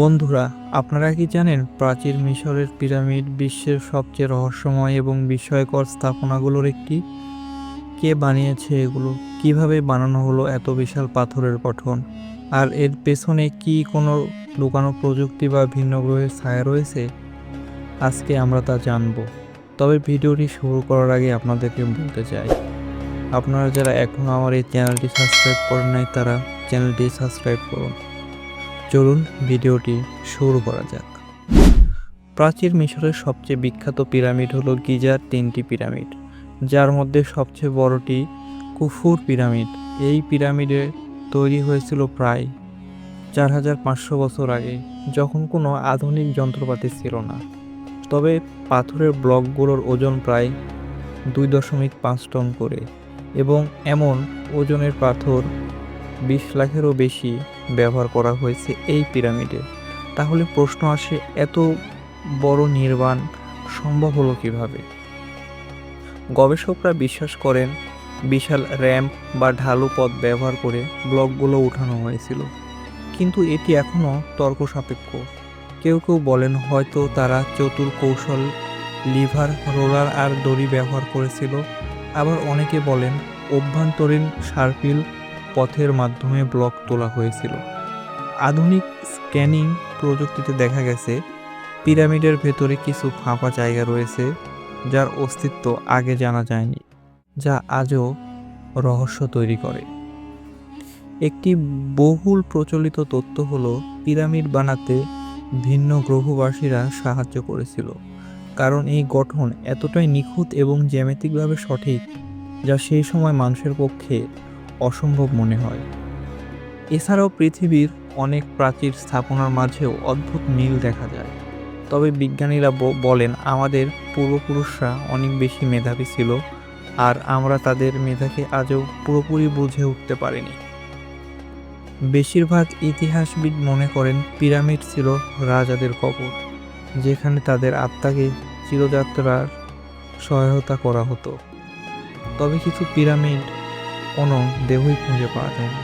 বন্ধুরা, আপনারা কি জানেন প্রাচীর মিশরের পিরামিড বিশ্বের সবচেয়ে রহস্যময় এবং বিস্ময়কর স্থাপনাগুলোর একটি? কে বানিয়েছে এগুলো? কীভাবে বানানো হলো এত বিশাল পাথরের গঠন? আর এর পেছনে কি কোনো লুকানো প্রযুক্তি বা ভিন্ন গ্রহের ছায়া রয়েছে? আজকে আমরা তা জানব। তবে ভিডিওটি শুরু করার আগে আপনাদেরকে বলতে চাই, আপনারা যারা এখনও আমার এই চ্যানেলটি সাবস্ক্রাইব করেন নাই, তারা চ্যানেলটি সাবস্ক্রাইব করুন। চলুন ভিডিওটি শুরু করা যাক। প্রাচীর মিশরের সবচেয়ে বিখ্যাত পিরামিড হলো গিজার তিনটি পিরামিড, যার মধ্যে সবচেয়ে বড়টি কুফুর পিরামিড। এই পিরামিডে তৈরি হয়েছিল প্রায় চার হাজার পাঁচশো বছর আগে, যখন কোনো আধুনিক যন্ত্রপাতি ছিল না। তবে পাথরের ব্লকগুলোর ওজন প্রায় দুই দশমিক পাঁচ টন করে, এবং এমন ওজনের পাথর বিশ লাখেরও বেশি ব্যবহার করা হয়েছে এই পিরামিডে। তাহলে প্রশ্ন আসে, এত বড় নির্মাণ সম্ভব হলো কীভাবে? গবেষকরা বিশ্বাস করেন, বিশাল র্যাম্প বা ঢালু পথ ব্যবহার করে ব্লকগুলো উঠানো হয়েছিল। কিন্তু এটি এখনও তর্ক সাপেক্ষ কেউ কেউ বলেন হয়তো তারা চতুর কৌশল, লিভার, রোলার আর দড়ি ব্যবহার করেছিল। আবার অনেকে বলেন অভ্যন্তরীণ সার্পিল পথের মাধ্যমে ব্লক তোলা হয়েছিল। আধুনিক স্ক্যানিং প্রযুক্তিতে দেখা গেছে, পিরামিডের ভেতরে কিছু ফাঁপা জায়গা রয়েছে, যার অস্তিত্ব আগে জানা যায়নি, যা আজও রহস্য তৈরি করে। একটি বহুল প্রচলিত তথ্য হলো, পিরামিড বানাতে ভিন্ন গ্রহবাসীরা সাহায্য করেছিল, কারণ এই গঠন এতটাই নিখুঁত এবং জ্যামিতিকভাবে সঠিক, যা সেই সময় মানুষের পক্ষে অসম্ভব মনে হয়। এছাড়াও পৃথিবীর অনেক প্রাচীর স্থাপনার মাঝেও অদ্ভুত মিল দেখা যায়। তবে বিজ্ঞানীরা বলেন, আমাদের পূর্বপুরুষরা অনেক বেশি মেধাবী ছিল আর আমরা তাদের মেধাকে আজও পুরোপুরি বুঝে উঠতে পারিনি। বেশিরভাগ ইতিহাসবিদ মনে করেন পিরামিড ছিল রাজাদের কবর, যেখানে তাদের আত্মাকে চিরযাত্রার সহায়তা করা হতো। তবে কিছু পিরামিড কোনো দেহই খুঁজে পাওয়া যায়নি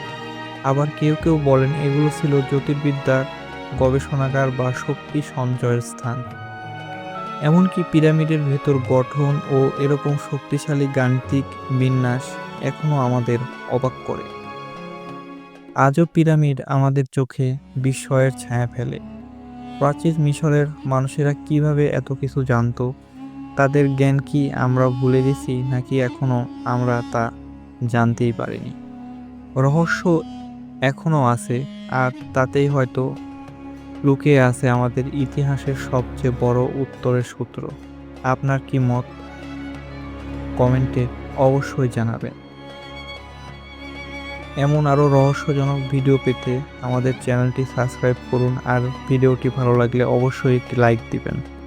আবার কেউ কেউ বলেন এগুলো ছিল জ্যোতির্বিদ্যার গবেষণাগার বা শক্তি সঞ্চয়ের স্থান। এমনকি পিরামিডের ভেতর গঠন ও এরকম শক্তিশালী গাণিতিক বিন্যাস এখনও আমাদের অবাক করে। আজও পিরামিড আমাদের চোখে বিস্ময়ের ছায়া ফেলে। প্রাচীন মিশরের মানুষেরা কীভাবে এত কিছু জানতো? তাদের জ্ঞান কি আমরা ভুলে গেছি নাকি এখনও আমরা তা জানতেই পারিনি। রহস্য এখনও আছে, আর তাতেই হয়তো লুকিয়ে আছে আমাদের ইতিহাসের সবচেয়ে বড় উত্তরের সূত্র। আপনার কি মত? কমেন্টে অবশ্যই জানাবেন। এমন আরও রহস্যজনক ভিডিও পেতে আমাদের চ্যানেলটি সাবস্ক্রাইব করুন, আর ভিডিওটি ভালো লাগলে অবশ্যই একটি লাইক দিবেন।